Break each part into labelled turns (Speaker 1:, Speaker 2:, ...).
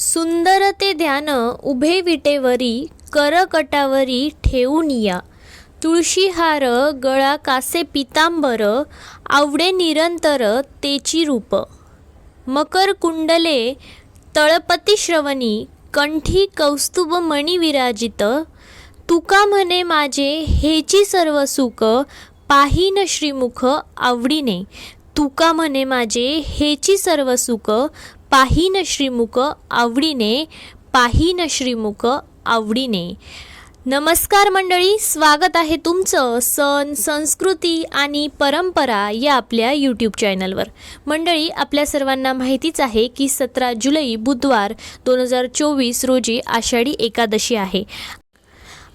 Speaker 1: सुंदर ते ध्यान उभे विटेवरी करकटावरी ठेवून या. तुळशीहार गळा कासे पितांबर आवडे निरंतर तेची रूप. मकर कुंडले तळपती श्रवणी कंठी कौस्तुभ मणी विराजित. तुका म्हणे माझे हेची सर्व सुख पाहीन श्रीमुख आवडीने. तुका म्हणे माझे हेची सर्व सुख पाहीन श्रीमुख आवडीने पाहीन श्रीमुख आवडीने. नमस्कार मंडळी स्वागत आहे तुमचं सण संस्कृती आणि परंपरा या आपल्या यूट्यूब चॅनलवर मंडळी आपल्या सर्वांना माहितीच आहे की सतरा जुलै बुधवार दोन हजार चोवीस रोजी आषाढी एकादशी आहे.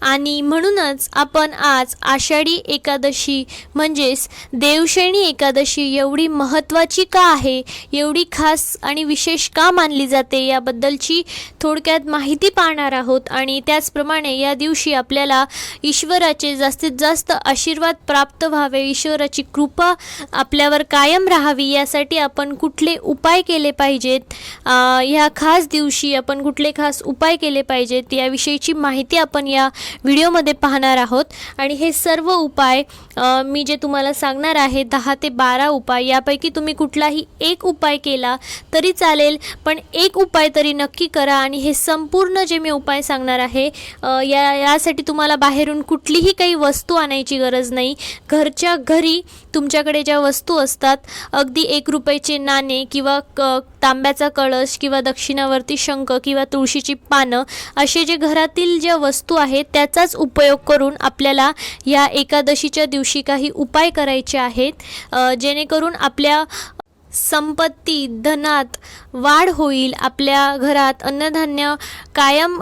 Speaker 1: आणि म्हणूनच आपण आज आषाढी एकादशी म्हणजेच देवशैणी एकादशी एवढी महत्त्वाची का आहे एवढी खास आणि विशेष का मानली जाते याबद्दलची थोडक्यात माहिती पाहणार आहोत. आणि त्याचप्रमाणे या दिवशी आपल्याला ईश्वराचे जास्तीत जास्त आशीर्वाद प्राप्त व्हावे ईश्वराची कृपा आपल्यावर कायम राहावी यासाठी आपण कुठले उपाय केले पाहिजेत? ह्या खास दिवशी आपण कुठले खास उपाय केले पाहिजेत? याविषयीची माहिती आपण या व्हिडिओमध्ये पाहणार आहोत. आणि हे सर्व उपाय मी जे तुम्हाला सांगणार आहे दहा ते बारा उपाय यापैकी तुम्ही कुठलाही एक उपाय केला तरी चालेल पण एक उपाय तरी नक्की करा आणि हे संपूर्ण जे मी उपाय सांगणार आहे या यासाठी तुम्हाला बाहेरून कुठलीही काही वस्तू आणायची गरज नाही. घरच्या घरी तुमच्याकडे ज्या वस्तू असतात अगदी एक रुपयाचे नाणे किंवा क तांब्याचा कळश किंवा दक्षिणावरती शंख किंवा तुळशीची पानं असे जे घरातील ज्या वस्तू आहेत त्याचाच उपयोग करून आपल्याला या एकादशीच्या दिवशी काही उपाय करायचे आहेत. जेणेकरून आपल्या संपत्ती धनात वाढ होईल आपल्या घरात अन्नधान्य कायम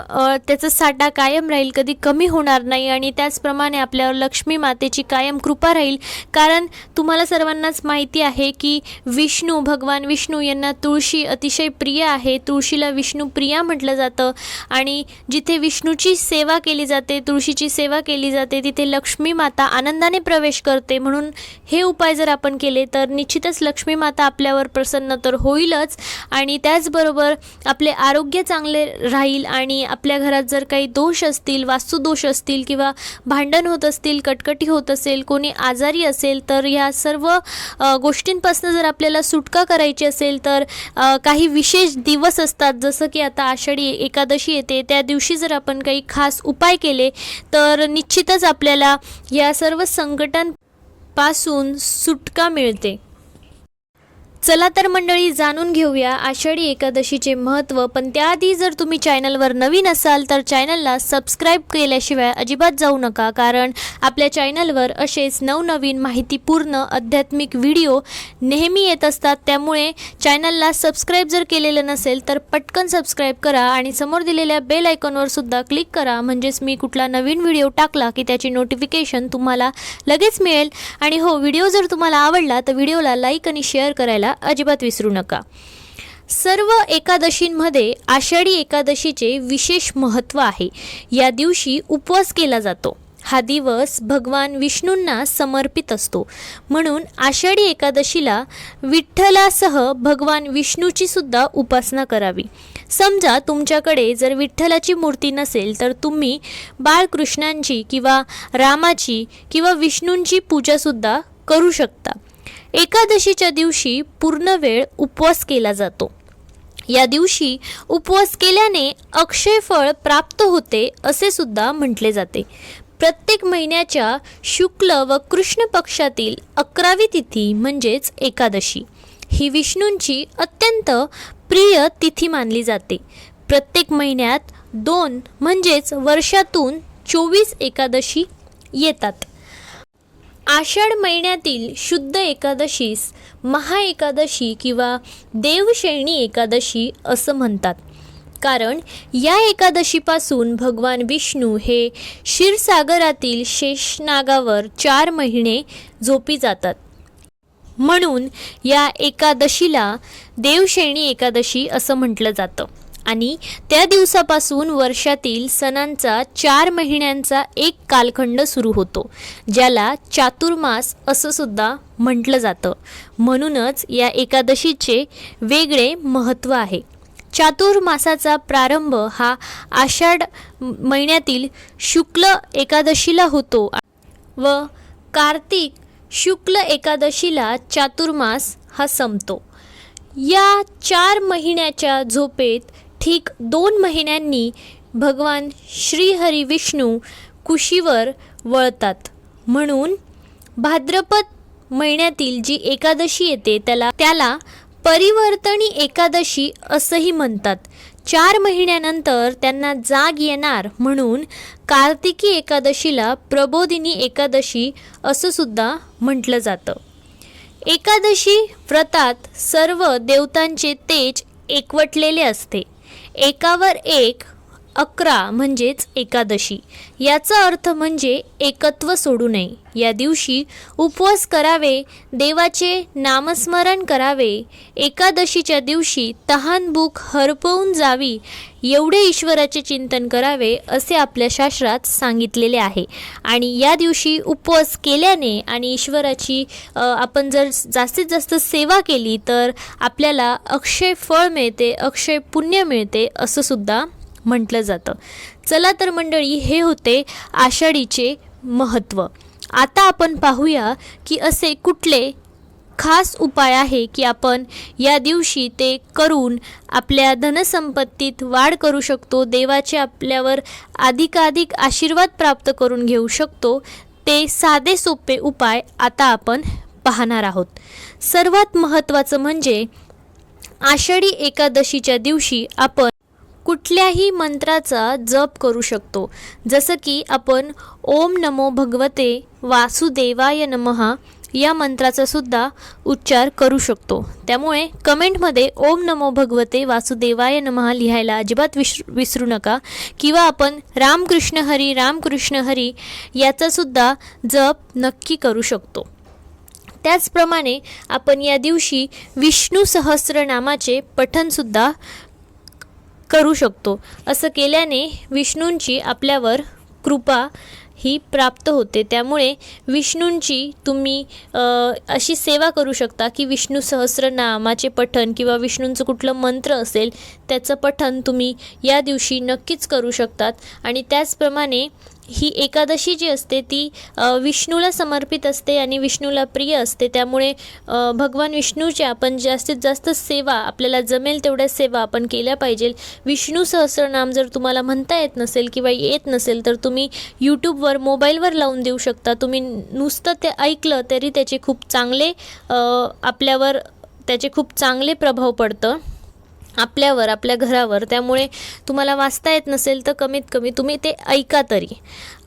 Speaker 1: त्याचा साठा कायम राहील कधी कमी होणार नाही आणि त्याचप्रमाणे आपल्यावर लक्ष्मी मातेची कायम कृपा राहील. कारण तुम्हाला सर्वांनाच माहिती आहे की विष्णू भगवान विष्णू यांना तुळशी अतिशय प्रिय आहे. तुळशीला विष्णू प्रिया म्हटलं जातं आणि जिथे विष्णूची सेवा केली जाते तुळशीची सेवा केली जाते तिथे लक्ष्मी माता आनंदाने प्रवेश करते. म्हणून हे उपाय जर आपण केले तर निश्चितच लक्ष्मी माता आपल्यावर प्रसन्न तर होईलच. आणि त्याचबरोबर आपले आरोग्य चांगले राहील आणि आपल्या घरात जर काही दोष असतील वास्तुदोष असतील किंवा भांडण होत असतील कटकटी होत असेल कोणी आजारी असेल तर ह्या सर्व गोष्टींपासून जर आपल्याला सुटका करायची असेल तर काही विशेष दिवस असतात. जसं की आता आषाढी एकादशी येते त्या दिवशी जर आपण काही खास उपाय केले तर निश्चितच आपल्याला या सर्व संकटांपासून सुटका मिळते. चला तर मंडळी जाणून घेऊया आषाढी एकादशीचे महत्त्व. पण त्याआधी जर तुम्ही चॅनलवर नवीन असाल तर चॅनलला सबस्क्राईब केल्याशिवाय अजिबात जाऊ नका. कारण आपल्या चॅनलवर असेच नवनवीन माहितीपूर्ण आध्यात्मिक व्हिडिओ नेहमी येत असतात. त्यामुळे चॅनलला सबस्क्राईब जर केलेलं नसेल तर पटकन सबस्क्राईब करा आणि समोर दिलेल्या बेल आयकॉनवर सुद्धा क्लिक करा. म्हणजेच मी कुठला नवीन व्हिडिओ टाकला की त्याची नोटिफिकेशन तुम्हाला लगेच मिळेल. आणि हो व्हिडिओ जर तुम्हाला आवडला तर व्हिडिओला लाईक आणि शेअर करायला अजिबात विसरू नका. सर्व एकादशींमध्ये आषाढी एकादशीचे विशेष महत्त्व आहे. या दिवशी उपवास केला जातो. हा दिवस भगवान विष्णूंना समर्पित असतो. म्हणून आषाढी एकादशीला विठ्ठलासह भगवान विष्णूची सुद्धा उपासना करावी. समजा तुमच्याकडे जर विठ्ठलाची मूर्ती नसेल तर तुम्ही बाळकृष्णांची किंवा रामाची किंवा विष्णूंची पूजासुद्धा करू शकता. एकादशीच्या दिवशी पूर्ण वेळ उपवास केला जातो. या दिवशी उपवास केल्याने अक्षय फळ प्राप्त होते असे सुद्धा म्हटले जाते. प्रत्येक महिन्याच्या शुक्ल व कृष्ण पक्षातील अकरावी तिथी म्हणजेच एकादशी. ही विष्णूंची अत्यंत प्रिय तिथी मानली जाते. प्रत्येक महिन्यात दोन म्हणजेच वर्षातून चोवीस एकादशी येतात. आषाढ महिन्यातील शुद्ध एकादशीस महाएकादशी किंवा देवशैणी एकादशी असं म्हणतात. कारण या एकादशीपासून भगवान विष्णू हे क्षीरसागरातील शेषनागावर चार महिने झोपी जातात. म्हणून या एकादशीला देवशैणी एकादशी असं म्हटलं जातं. आणि त्या दिवसापासून वर्षातील सणांचा चार महिन्यांचा एक कालखंड सुरू होतो ज्याला चातुर्मास असं सुद्धा म्हटलं जातं. म्हणूनच या एकादशीचे वेगळे महत्त्व आहे. चातुर्मासाचा प्रारंभ हा आषाढ महिन्यातील शुक्ल एकादशीला होतो व कार्तिक शुक्ल एकादशीला चातुर्मास हा संपतो. या चार महिन्याच्या झोपेत ठीक दोन महिन्यांनी भगवान श्रीहरी विष्णू कुशीवर वळतात. म्हणून भाद्रपद महिन्यातील जी एकादशी येते त्याला त्याला परिवर्तनी एकादशी असंही म्हणतात. चार महिन्यानंतर त्यांना जाग येणार. म्हणून कार्तिकी एकादशीला प्रबोधिनी एकादशी असं सुद्धा म्हटलं जातं. एकादशी व्रतात सर्व देवतांचे तेज एकवटलेले असते. एकावर एक अकरा म्हणजेच एकादशी. याचा अर्थ म्हणजे एकत्व सोडू नये. या दिवशी उपवास करावे देवाचे नामस्मरण करावे एकादशीच्या दिवशी तहान भूक हरपवून जावी एवढे ईश्वराचे चिंतन करावे असे आपल्या शास्त्रात सांगितलेले आहे. आणि या दिवशी उपवास केल्याने आणि ईश्वराची आपण जर जास्तीत जास्त सेवा केली तर आपल्याला अक्षय फळ मिळते अक्षय पुण्य मिळते असं सुद्धा म्हटलं जातं. चला तर मंडळी हे होते आषाढीचे महत्त्व आता आपण पाहूया की असे कुठले खास उपाय आहे की आपण या दिवशी ते करून आपल्या धनसंपत्तीत वाढ करू शकतो देवाचे आपल्यावर अधिकाधिक आशीर्वाद प्राप्त करून घेऊ शकतो? ते साधे सोपे उपाय आता आपण पाहणार आहोत. सर्वात महत्त्वाचं म्हणजे आषाढी एकादशीच्या दिवशी आपण कुठल्याही मंत्राचा जप करू शकतो. जसं की आपण ओम नमो भगवते वासुदेवाय नमहा या मंत्राचा सुद्धा उच्चार करू शकतो. त्यामुळे कमेंटमध्ये ओम नमो भगवते वासुदेवाय नमहा लिहायला अजिबात विस विसरू नका. किंवा आपण रामकृष्ण हरी रामकृष्ण हरी याचासुद्धा जप नक्की करू शकतो. त्याचप्रमाणे आपण या दिवशी विष्णू सहस्रनामाचे पठणसुद्धा करू शकतो. असं केल्याने विष्णूंची आपल्यावर कृपा ही प्राप्त होते. त्यामुळे विष्णूंची तुम्ही अशी सेवा करू शकता की विष्णू सहस्रनामाचे पठण किंवा विष्णूंचं कुठलं मंत्र असेल त्याचं पठण तुम्ही या दिवशी नक्कीच करू शकतात. आणि त्याचप्रमाणे ही एकादशी जी असते ती विष्णूला समर्पित असते आणि विष्णूला प्रिय असते. त्यामुळे भगवान विष्णूची आपण जास्तीत जास्त सेवा आपल्याला जमेल तेवढ्या सेवा आपण केल्या पाहिजे. विष्णू सहस्रनाम जर तुम्हाला म्हणता येत नसेल किंवा येत नसेल तर तुम्ही यूट्यूबवर मोबाईलवर लावून देऊ शकता. तुम्ही नुसतं ते ऐकलं तरी त्याचे खूप चांगले आपल्यावर त्याचे खूप चांगले प्रभाव पडतं. आपल्यावर आपल्या घरावर. त्यामुळे तुम्हाला वाचता येत नसेल तर कमीत कमी तुम्ही ते ऐका तरी.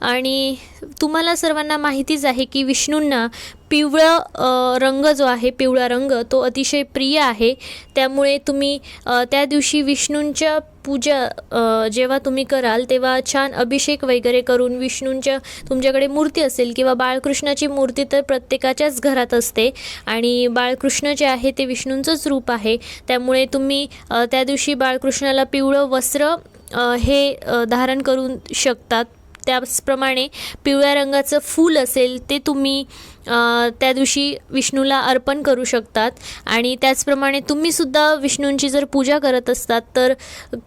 Speaker 1: आणि तुम्हाला सर्वांना माहितीच आहे की विष्णूंना पिवळं रंग जो आहे पिवळा रंग तो अतिशय प्रिय आहे. त्यामुळे तुम्ही त्या दिवशी विष्णूंच्या पूजा जेव्हा तुम्ही कराल तेव्हा छान अभिषेक वगैरे करून विष्णूंच्या तुमच्याकडे मूर्ती असेल किंवा बाळकृष्णाची मूर्ती तर प्रत्येकाच्याच घरात असते आणि बाळकृष्ण जे आहे ते विष्णूंचंच रूप आहे. त्यामुळे तुम्ही त्या दिवशी बाळकृष्णाला पिवळं वस्त्र हे धारण करून शकतात. त्याचप्रमाणे पिवळ्या रंगाचं फूल असेल ते तुम्ही त्या दिवशी विष्णूला अर्पण करू शकतात. आणि त्याचप्रमाणे तुम्हीसुद्धा विष्णूंची जर पूजा करत असतात तर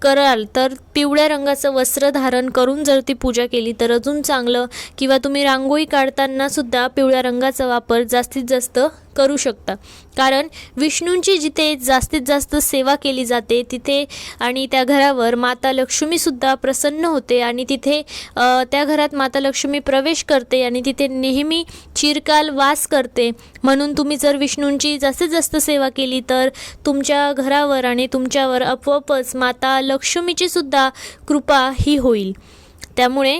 Speaker 1: कराल तर पिवळ्या रंगाचं वस्त्र धारण करून जर ती पूजा केली तर अजून चांगलं. किंवा तुम्ही रांगोळी काढतानासुद्धा पिवळ्या रंगाचा वापर जास्तीत जास्त करू शकता. कारण विष्णूंची जिथे जास्तीत जास्त सेवा केली जाते तिथे आणि त्या घरावर माता लक्ष्मीसुद्धा प्रसन्न होते आणि तिथे त्या घरात माता लक्ष्मी प्रवेश करते आणि तिथे नेहमी चिरकाल वास करते. म्हणून तुम्ही जर विष्णूंची जास्तीत जास्त सेवा केली तर तुमच्या घरावर आणि तुमच्यावर आपोआपच माता लक्ष्मीची सुद्धा कृपा ही होईल. त्यामुळे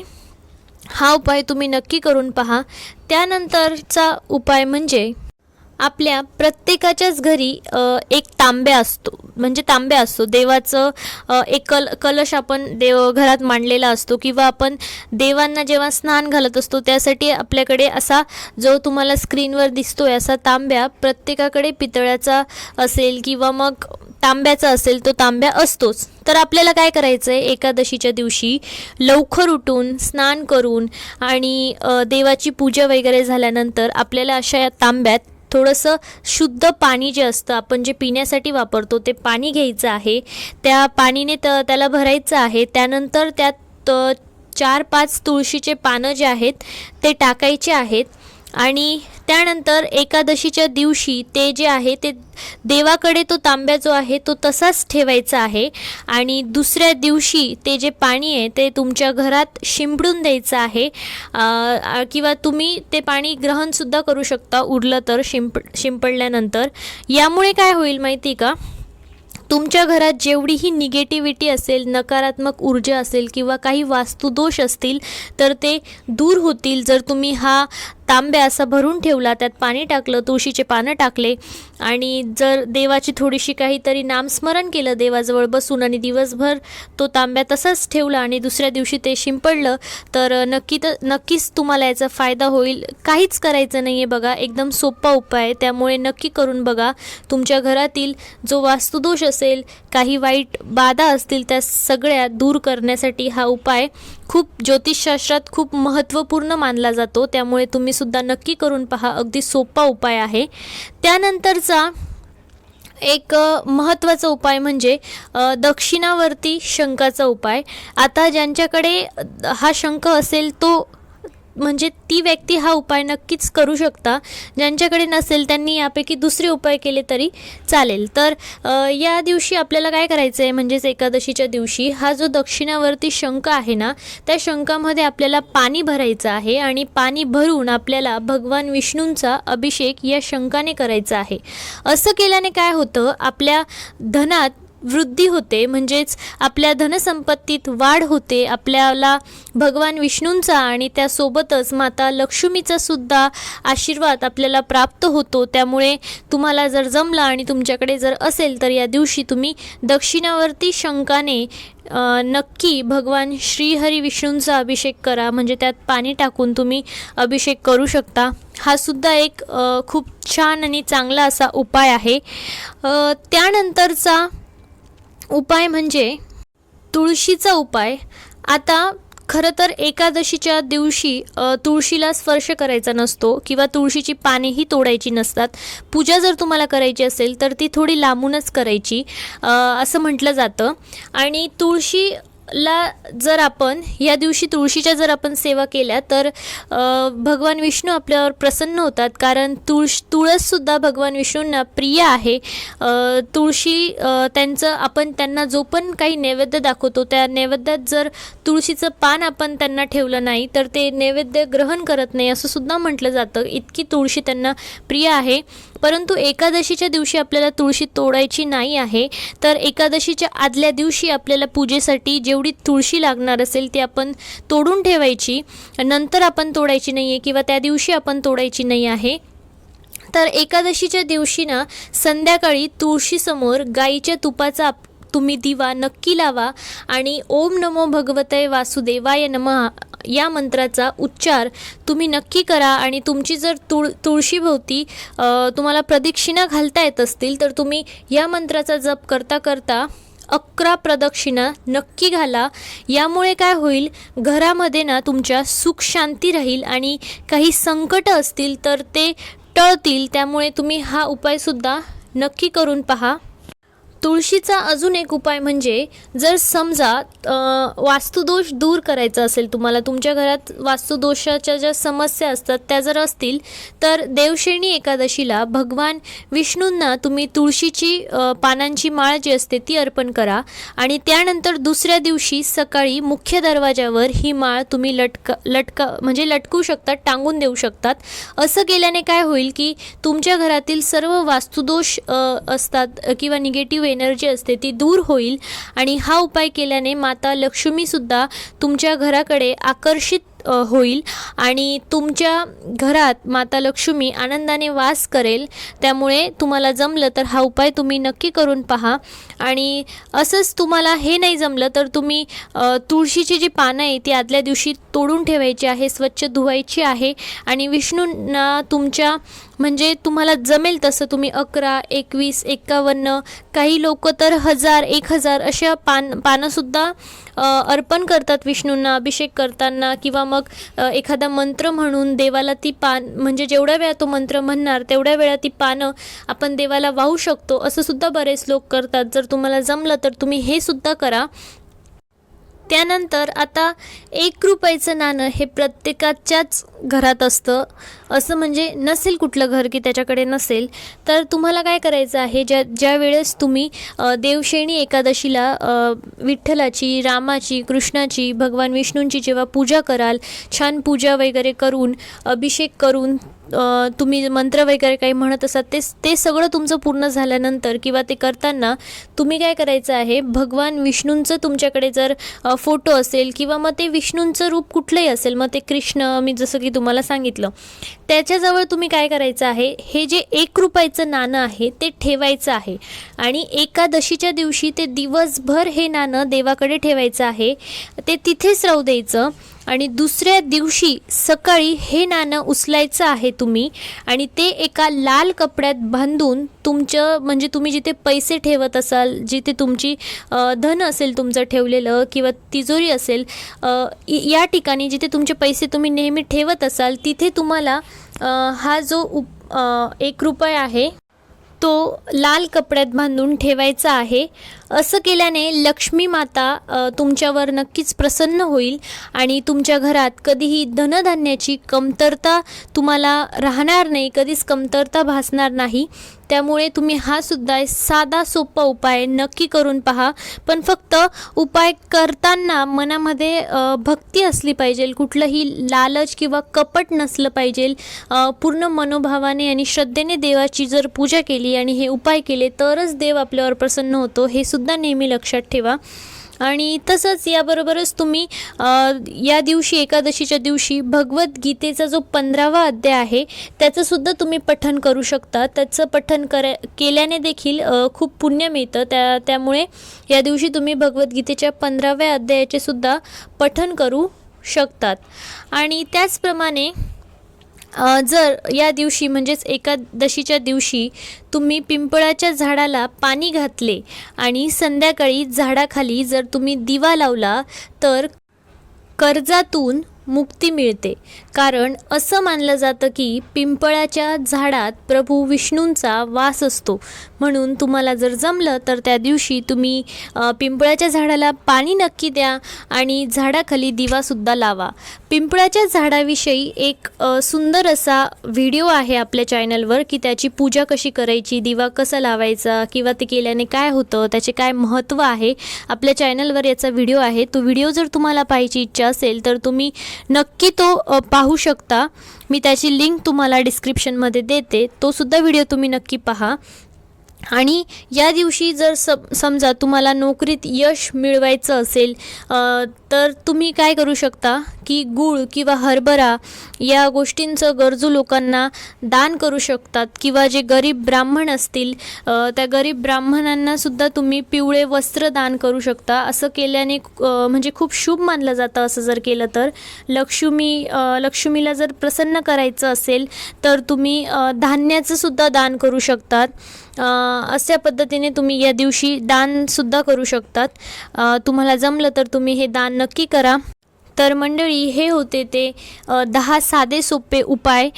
Speaker 1: हा उपाय तुम्ही नक्की करून पहा. त्यानंतरचा उपाय म्हणजे आपल्या प्रत्येकाच्याच घरी एक तांब्या असतो. म्हणजे तांब्या असतो. देवाचं एक कल कलश आपण देव घरात मांडलेला असतो किंवा आपण देवांना जेव्हा स्नान घालत असतो त्यासाठी आपल्याकडे असा जो तुम्हाला स्क्रीनवर दिसतोय असा तांब्या प्रत्येकाकडे पितळ्याचा असेल किंवा मग तांब्याचा असेल तो तांब्या असतोच. तर आपल्याला काय करायचं आहे एकादशीच्या दिवशी लवकर उठून स्नान करून आणि देवाची पूजा वगैरे झाल्यानंतर आपल्याला अशा या तांब्यात थोडंसं शुद्ध पाणी जे असतं आपण जे पिण्यासाठी वापरतो ते पाणी घ्यायचं आहे. त्या पाणीने त त्याला भरायचं आहे. त्यानंतर त्यात चार पाच तुळशीचे पानं जे आहेत ते टाकायचे आहेत. आणि त्यानंतर एकादशीच्या दिवशी ते जे आहे ते देवाकडे तो तांब्या जो आहे तो तसाच ठेवायचा आहे आणि दुसऱ्या दिवशी ते जे पाणी आहे ते तुमच्या घरात शिंपडून द्यायचं आहे. किंवा तुम्ही ते पाणी ग्रहणसुद्धा करू शकता उरलं तर शिंप शिंपडल्यानंतर. यामुळे काय होईल माहिती का? तुमच्या घरात जेवढीही निगेटिव्हिटी असेल नकारात्मक ऊर्जा असेल किंवा काही वास्तुदोष असतील तर ते दूर होतील जर तुम्ही हा तांब्या असा भरून ठेवला त्यात पाणी टाकलं तुळशीचे पानं टाकले आणि जर देवाची थोडीशी काहीतरी नामस्मरण केलं देवाजवळ बसून आणि दिवसभर तो तांब्या तसाच ठेवला आणि दुसऱ्या दिवशी ते शिंपडलं तर नक्की तर नक्कीच तुम्हाला याचा फायदा होईल. काहीच करायचं नाही आहे बघा एकदम सोपा उपाय आहे. त्यामुळे नक्की करून बघा. तुमच्या घरातील जो वास्तुदोष असेल काही वाईट बाधा असतील त्या सगळ्या दूर करण्यासाठी हा उपाय खूप ज्योतिषशास्त्रात खूप महत्त्वपूर्ण मानला जातो. त्यामुळे तुम्ही सुद्धा नक्की करून पहा. अगदी सोपा उपाय आहे. त्यानंतरचा एक महत्त्वाचा उपाय म्हणजे दक्षिणावरती शंखाचा उपाय. आता ज्यांच्याकडे हा शंख असेल तो म्हणजे ती व्यक्ती हा उपाय नक्कीच करू शकता. ज्यांच्याकडे नसेल त्यांनी यापैकी दुसरे उपाय केले तरी चालेल. तर या दिवशी आपल्याला काय करायचं आहे म्हणजेच एकादशीच्या दिवशी हा जो दक्षिणावरती शंख आहे ना त्या शंखामध्ये आपल्याला पाणी भरायचं आहे आणि पाणी भरून आपल्याला भगवान विष्णूंचा अभिषेक या शंखाने करायचा आहे. असं केल्याने काय होतं? आपल्या धनात वृद्धी होते म्हणजेच आपल्या धनसंपत्तीत वाढ होते आपल्याला भगवान विष्णूंचा आणि त्यासोबतच माता लक्ष्मीचा सुद्धा आशीर्वाद आपल्याला प्राप्त होतो. त्यामुळे तुम्हाला जर जमला आणि तुमच्याकडे जर असेल तर या दिवशी तुम्ही दक्षिणावर्ती शंकाने नक्की भगवान श्रीहरी विष्णूंचा अभिषेक करा. म्हणजे त्यात पाणी टाकून तुम्ही अभिषेक करू शकता. हा सुद्धा एक खूप छान आणि चांगला असा उपाय आहे. त्यानंतरचा उपाय म्हणजे तुळशीचा उपाय. आता खरं तर एकादशीच्या दिवशी तुळशीला स्पर्श करायचा नसतो किंवा तुळशीची पानेही तोडायची नसतात. पूजा जर तुम्हाला करायची असेल तर ती थोडी लांबूनच करायची असं म्हटलं जातं. आणि तुळशी ला जर आपण या दिवशी तुळशीच्या जर आपण सेवा केल्या तर भगवान विष्णू आपल्यावर प्रसन्न होतात. कारण तुळश तुळससुद्धा भगवान विष्णूंना प्रिय आहे. तुळशी त्यांचं आपण त्यांना जो पण काही नैवेद्य दाखवतो त्या नैवेद्यात जर तुळशीचं पान आपण त्यांना ठेवलं नाही तर ते नैवेद्य ग्रहण करत नाही असं सुद्धा म्हटलं जातं. इतकी तुळशी त्यांना प्रिय आहे. परंतु एकादशीच्या दिवशी आपल्याला तुळशी तोडायची नाही आहे तर एकादशीच्या आदल्या दिवशी आपल्याला पूजेसाठी जेवढी तुळशी लागणार असेल ती आपण तोडून ठेवायची. नंतर आपण तोडायची नाही आहे किंवा त्या दिवशी आपण तोडायची नाही आहे. तर एकादशीच्या दिवशी ना संध्याकाळी तुळशीसमोर गाईच्या तुपाचा आप- तुम्ही दिवा नक्की लावा आणि ओम नमो भगवते वासुदेवाय नमः या मंत्राचा उच्चार तुम्ही नक्की करा आणि तुमची जर तुळ तुळशीभोवती तुम्हाला प्रदक्षिणा घालता येत असतील तर तुम्ही या मंत्राचा जप करता करता अकरा प्रदक्षिणा नक्की घाला. यामुळे काय होईल? घरामध्ये ना तुमच्या सुख शांती राहील आणि काही संकट असतील तर ते टळतील. त्यामुळे तुम्ही हा उपायसुद्धा नक्की करून पहा. तुळशीचा अजून एक उपाय म्हणजे जर समजा वास्तुदोष दूर करायचा असेल तुम्हाला तुमच्या घरात वास्तुदोषाच्या ज्या समस्या असतात त्या जर असतील तर देवश्रेणी एकादशीला भगवान विष्णूंना तुम्ही तुळशीची पानांची माळ जी असते ती अर्पण करा आणि त्यानंतर दुसऱ्या दिवशी सकाळी मुख्य दरवाजावर ही माळ तुम्ही लटका लटका म्हणजे लटकू शकतात टांगून देऊ शकतात. असं केल्याने काय होईल की तुमच्या घरातील सर्व वास्तुदोष असतात किंवा निगेटिव्ह एनर्जी असते ती दूर होईल. आणि हा उपाय केल्याने माता लक्ष्मीसुद्धा तुमच्या घराकडे आकर्षित होईल. आणि तुमच्या घरात माता लक्ष्मी आनंदाने वास करेल त्यामुळे तुम्हाला जमलं तर हा उपाय तुम्ही नक्की करून पहा. आणि असंच तुम्हाला हे नाही जमलं तर तुम्ही तुळशीची जी पानं आहे ती आदल्या दिवशी तोडून ठेवायची आहे स्वच्छ धुवायची आहे. आणि विष्णूंना तुमच्या म्हणजे तुम्हाला जमेल तसं तुम्ही अकरा एकवीस एक्कावन्न काही लोक तर हजार एक हजार अशा पान पानंसुद्धा अर्पण करतात विष्णूंना अभिषेक करताना किंवा मग मग एखादा मंत्र म्हणून देवाला ती पान म्हणजे जेवढ्या वेळा तो मंत्र म्हणणार तेवढ्या वेळा ती पानं आपण देवाला वाहू शकतो. असं सुद्धा बरेच लोक करतात. जर तुम्हाला जमलं तर तुम्ही हे सुद्धा करा. त्यानंतर आता एक रुपयाचं नाणं हे प्रत्येकाच्याच घरात असतं. असं म्हणजे नसेल कुठलं घर की त्याच्याकडे नसेल. तर तुम्हाला काय करायचं आहे? ज्या ज्या वेळेस तुम्ही देवश्रेणी एकादशीला विठ्ठलाची रामाची कृष्णाची भगवान विष्णूंची जेव्हा पूजा कराल छान पूजा वगैरे करून अभिषेक करून तुम्ही मंत्र वगैरे काही म्हणत असाल ते ते सगळं तुमचं पूर्ण झाल्यानंतर किंवा ते करताना तुम्ही काय करायचं आहे? भगवान विष्णूंचं तुमच्याकडे जर फोटो असेल किंवा मग ते विष्णूंचं रूप कुठलंही असेल मग ते कृष्ण मी जसं की तुम्हाला सांगितलं त्याच्याजवळ तुम्ही काय करायचं आहे? हे जे एक रुपयाचं नाणं आहे ते ठेवायचं आहे. आणि एकादशीच्या दिवशी ते दिवसभर हे नाणं देवाकडे ठेवायचं आहे. ते तिथेच राहू द्यायचं. आणि दुसऱ्या दिवशी सकाळी हे नाणं उचलायचं आहे तुम्ही आणि ते एका लाल कपड्यात बांधून तुमचं म्हणजे तुम्ही जिथे पैसे ठेवत असाल जिथे तुमची धन असेल तुमचं ठेवलेलं किंवा तिजोरी असेल या ठिकाणी जिथे तुमचे पैसे तुम्ही नेहमी ठेवत असाल तिथे तुम्हाला हा जो उप एक रुपये आहे तो लाल कपड्यात बांधून ठेवायचा आहे. असं केल्याने लक्ष्मी माता तुमच्यावर नक्कीच प्रसन्न होईल आणि तुमच्या घरात कधीही धनधान्याची कमतरता तुम्हाला राहणार नाही कधीच कमतरता भासणार नाही. त्यामुळे तुम्ही हा सुद्धा साधा सोपा उपाय नक्की करून पहा. पण फक्त उपाय करताना मनामध्ये भक्ती असली पाहिजे कुठलंही लालच किंवा कपट नसलं पाहिजे. पूर्ण मनोभावाने आणि श्रद्धेने देवाची जर पूजा केली आणि हे उपाय केले तरच देव आपल्यावर प्रसन्न होतो हे सुद्धा सुद्धा नेहमी लक्षात ठेवा. आणि तसंच याबरोबरच तुम्ही या दिवशी एकादशीच्या दिवशी भगवद्गीतेचा जो पंधरावा अध्याय आहे त्याचंसुद्धा तुम्ही पठन करू शकता. त्याचं पठन करा केल्याने देखील खूप पुण्य मिळतं. त्या त्यामुळे या दिवशी तुम्ही भगवद्गीतेच्या पंधराव्या अध्यायाचे सुद्धा पठन करू शकतात. आणि त्याचप्रमाणे जर या दिवशी म्हणजेच एकादशीच्या दिवशी तुम्ही पिंपळाच्या झाडाला पाणी घातले आणि संध्याकाळी झाडाखाली जर तुम्ही दिवा लावला तर कर्जातून मुक्ती मिळते. कारण असं मानलं जातं की पिंपळाच्या झाडात प्रभू विष्णूंचा वास असतो. म्हणून तुम्हाला जर जमलं तर त्या दिवशी तुम्ही पिंपळाच्या झाडाला पाणी नक्की द्या आणि झाडाखाली दिवासुद्धा लावा. पिंपळाच्या झाडाविषयी एक सुंदर असा व्हिडिओ आहे आपल्या चॅनलवर की त्याची पूजा कशी करायची दिवा कसा लावायचा किंवा ते केल्याने काय होतं त्याचे काय महत्त्व आहे आपल्या चॅनलवर याचा व्हिडिओ आहे. तो व्हिडिओ जर तुम्हाला पाहायची इच्छा असेल तर तुम्ही नक्की तो पाहू शकता. मी त्याची लिंक तुम्हाला डिस्क्रिप्शनमध्ये देते. तो सुद्धा व्हिडिओ तुम्ही नक्की पहा. आणि या दिवशी जर सम समजा तुम्हाला नोकरीत यश मिळवायचं असेल तर तुम्ही काय करू शकता? की गूळ किंवा हरभरा या गोष्टींचं गरजू लोकांना दान करू शकतात किंवा जे गरीब ब्राह्मण असतील त्या गरीब ब्राह्मणांनासुद्धा तुम्ही पिवळे वस्त्र दान करू शकता. असं केल्याने म्हणजे खूप शुभ मानलं जातं असं जर केलं तर. लक्ष्मी लक्ष्मीला जर प्रसन्न करायचं असेल तर तुम्ही धान्याचंसुद्धा दान करू शकतात. अशा पद्धतीने तुम्ही या दिवशी दानसुद्धा करू शकतात. तुम्हाला जमलं तर तुम्ही हे दान नक्की करा. तर मंडळी हे होते ते दहा साधे सोपे उपाय.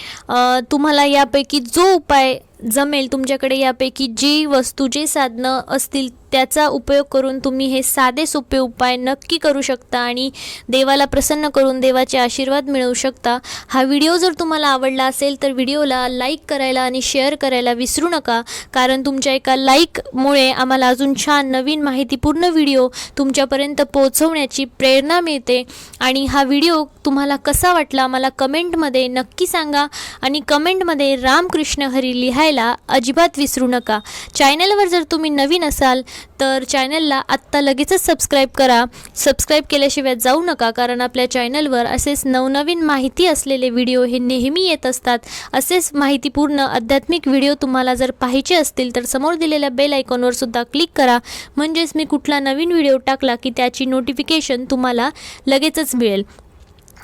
Speaker 1: तुम्हाला यापैकी जो उपाय जमेल तुमच्याकडे यापैकी जी वस्तू जे साधनं असतील त्याचा उपयोग करून तुम्ही हे साधे सोपे उपाय नक्की करू शकता आणि देवाला प्रसन्न करून देवाचे आशीर्वाद मिळवू शकता. हा व्हिडिओ जर तुम्हाला आवडला असेल तर व्हिडिओला लाईक करायला आणि शेअर करायला विसरू नका. कारण तुमच्या एका लाईकमुळे आम्हाला अजून छान नवीन माहितीपूर्ण व्हिडिओ तुमच्यापर्यंत पोहोचवण्याची प्रेरणा मिळते. आणि हा व्हिडिओ तुम्हाला कसा वाटला मला कमेंटमध्ये नक्की सांगा. आणि कमेंटमध्ये रामकृष्ण हरी लिहायला अजिबात विसरू नका. चॅनलवर जर तुम्ही नवीन असाल तर चॅनलला आत्ता लगेचच सबस्क्राईब करा. सबस्क्राईब केल्याशिवाय जाऊ नका कारण आपल्या चॅनलवर असेच नवनवीन माहिती असलेले व्हिडिओ हे नेहमी येत असतात. असेच माहितीपूर्ण आध्यात्मिक व्हिडिओ तुम्हाला जर पाहिजे असतील तर समोर दिलेल्या बेल आयकॉनवर सुद्धा क्लिक करा. म्हणजेच मी कुठला नवीन व्हिडिओ टाकला की त्याची नोटिफिकेशन तुम्हाला लगेचच मिळेल.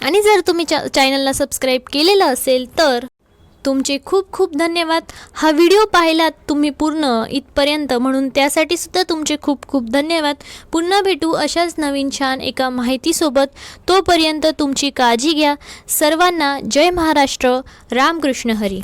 Speaker 1: आणि जर तुम्ही चा चॅनलला सबस्क्राईब केलेलं असेल तर तुमचे खूप खूप धन्यवाद. हा व्हिडिओ पाहिलात तुम्ही पूर्ण इथपर्यंत म्हणून त्यासाठी सुद्धा तुमचे खूप खूप धन्यवाद. पुन्हा भेटू अशाच नवीन छान एका माहितीसोबत. तोपर्यंत तुमची काळजी घ्या. सर्वांना जय महाराष्ट्र. रामकृष्ण हरी.